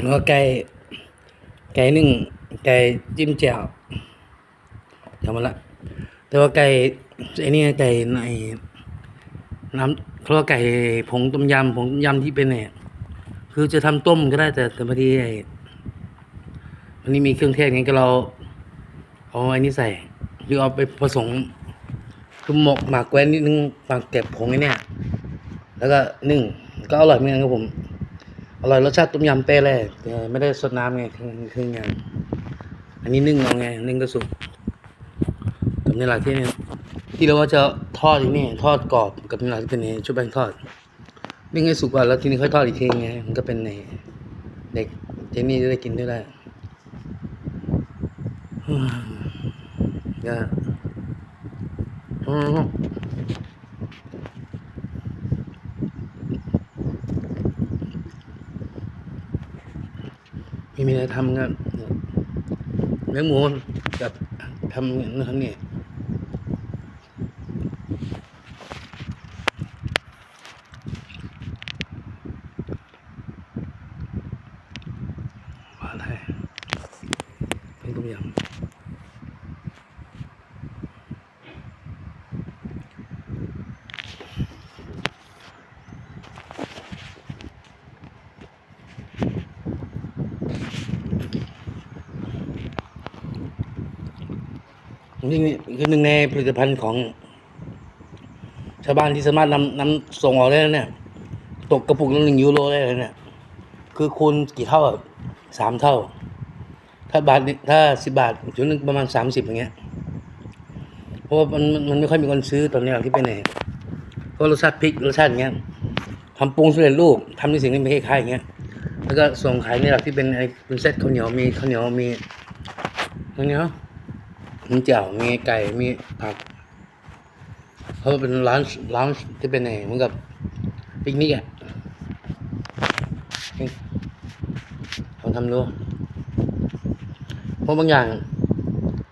แล้วไก่ไก่นึ่งไก่จิ้มแจ่วทำมาละ แต่ว่าไก่ไอ้นี่ไก่ในน้ำเพราวไก่ผงต้มยำผงต้มยำที่เป็นเนี่ยคือจะทำต้มก็ได้แต่แต่พอดีไอ้มันนี่มีเครื่องเทศไงก็เราเอาไอ้นี่ใส่คือเอาไปผสมคือหมกหมักไว้นิดนึงหมักเก็บผงไอ้เนี่ยแล้วก็นึ่งก็อร่อยเหมือนกันครับผม อร่อยรสชาติต้มยำเป๊ะเลยแต่ไม่ได้สดน้ำไงคือคือไงอันนี้นึ่งเอาไงนึ่งก็สุกกับในหลักที่นี่ที่เราว่าจะทอดอีกนี่ทอดกรอบกับในหลักที่เป็นในชุบแป้งทอดนึ่งให้สุกก่อนแล้วทีนี้ค่อยทอดอีกทีไงมันก็เป็นในเด็กเจนี่จะได้กินด้วยแหละก็อืม ไม่มีอะไรทำกันเนื้อหมูกับทำเนื้อทำนี่หวาไทยเป็นต้มยำ นี่คือหนึ่งในผลิตภัณฑ์ของ ชาวบ้านที่สามารถนำนำส่งออกได้แล้วเนี่ย ตกกระปุกละหนึ่งยูโรได้เลยเนี่ย คือคูณกี่เท่าอะสามเท่า ถ้าบาทถ้าสิบบาทถึงประมาณสามสิบอย่างเงี้ยเพราะว่ามันมันไม่ค่อยมีคนซื้อตอนนี้หรอกที่เป็นไหนเพราะรสชาติพริกรสชาติอย่างเงี้ยทำปรุงสำเร็จรูปทำในสิ่งที่ไม่คล้ายๆอย่างเงี้ยแล้วก็ส่งขายในหลักที่เป็นไอ้เป็นเซตข้าวเหนียวมีข้าวเหนียวมีข้าวเหนียว มีเจียวมีไก่มีผักเพราะเป็นร้านร้านที่เป็นไงเหมือนกับปิกนิกอะลองทำดูเพราะบางอย่าง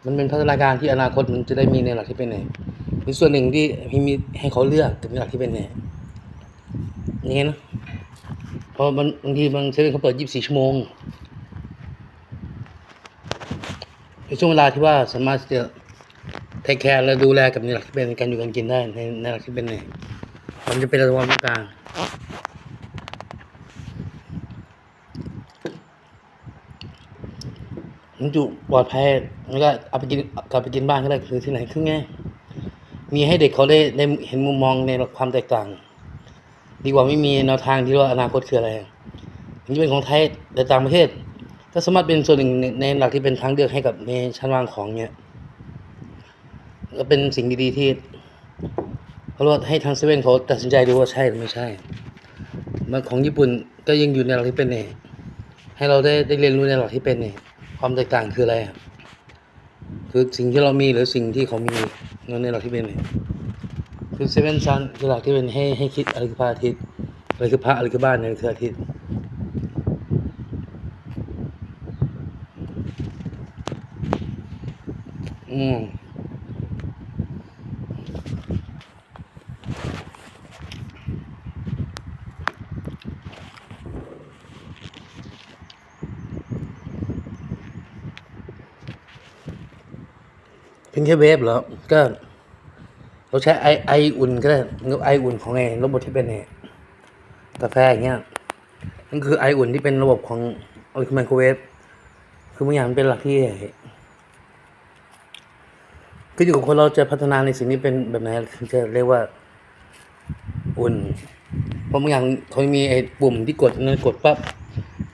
มันเป็นพัฒนาการที่อนาคตมันจะได้มีในหลักที่เป็นไหนมีส่วนหนึ่งที่มีให้เขาเลือกกับในหลักที่เป็นไหนนี่นะเพราะบางทีบางเซเว่นเขาเปิด24ชั่วโมง ในช่วงเวลาที่ว่าสามารถจะเทคแคร์และดูแลกับในหลักที่เป็นการอยู่การกินได้ในในหลักที่เป็นเนี่ยมันจะเป็นระดับความต้องการมันอยู่ปลอดภัยแล้วก็เอาไปกินกลับไปกินบ้านก็ได้คือที่ไหนคือไงมีให้เด็กเขาได้ได้เห็นมุมมองในความแตกต่าง ดีกว่าไม่มีแนวทางที่ว่าอนาคตคืออะไรมันจะเป็นของไทยแต่ต่างประเทศ ก็สามารถเป็นส่วนหนึ่งในในหลักที่เป็นทางเลือกให้กับในชั้นวางของเนี่ยก็เป็นสิ่งดีๆที่เขาเรียกว่าให้ทางเซเว่นเขาตัดสินใจดูว่าใช่หรือไม่ใช่มันของญี่ปุ่นก็ยังอยู่ในหลักที่เป็นเนี่ให้เราได้ได้เรียนรู้ในหลักที่เป็นเนี่ยความแตกต่างคืออะไรคือสิ่งที่เรามีหรือสิ่งที่เขามีในหลักที่เป็นเนี่ยคือเซเว่นซันคือหลักที่เป็นให้ให้คิดอะไรคือพระอาทิตย์อะไรคือพระอะไรคือบ้านอะไรคืออาทิตย์ อืมเป็นแค่เวฟเหรอ ก็ เราใช้ไอไออุ่นก็ได้กับไออุ่นของไอ้ระบบที่เป็นไอ้กาแฟอย่างเงี้ยนั่นคือไออุ่นที่เป็นระบบของไมโครเวฟคือบางอย่างมันเป็นหลักที่ ก็อยู่กับคนเราจะพัฒนาในสิ่งนี้เป็นแบบไหนถึงจะเรียกว่า อุ่นเพราะบางอย่างเขามีไอ้ปุ่มที่กดนั่นกดปั๊บ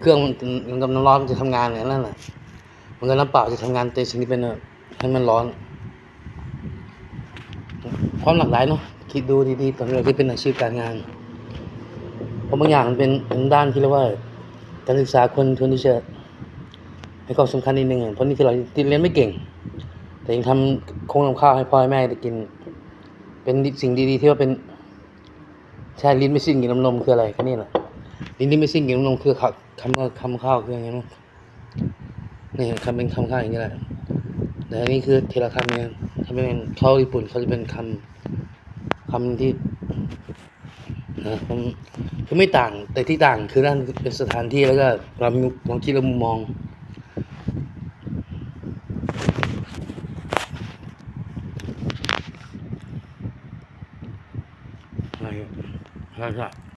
เครื่องมันมันกับน้ำร้อนมันจะทำงานอย่างนั้นแหละมันก็น้ำเปล่าจะทำงานในสิ่งที่เป็นให้มันร้อน ความหลากหลายเนาะคิดดูดีๆตอนเราที่เป็นอาชีพการงานเพราะบางอย่างมันเป็นเป็นด้านที่เรียกว่า การศึกษาคนควรที่จะให้ความสำคัญนิดนึงอะเพราะนี่คือเราที่เรียนไม่เก่ง แต่ยังทำคงทำข้าวให้พ่อให้แม่ได้กิน เป็นสิ่งดีๆที่ว่าเป็นใช่ลิ้นไม่สิ้นกินน้ำนมคืออะไรแค่นี้แหละลิ้นที่ไม่สิ้นกินน้ำนมคือคำคำคำข้าวคืออย่างนี้นี่คำเป็นคำข้าวอย่างนี้แหละแต่อันนี้คือเทระคำเนี่ยถ้าเป็นเข้าญี่ปุ่นเขาจะเป็นคำคำที่นะคือไม่ต่างแต่ที่ต่างคือนั่นเป็นสถานที่แล้วก็ความความคิดและมุมมอง 看看。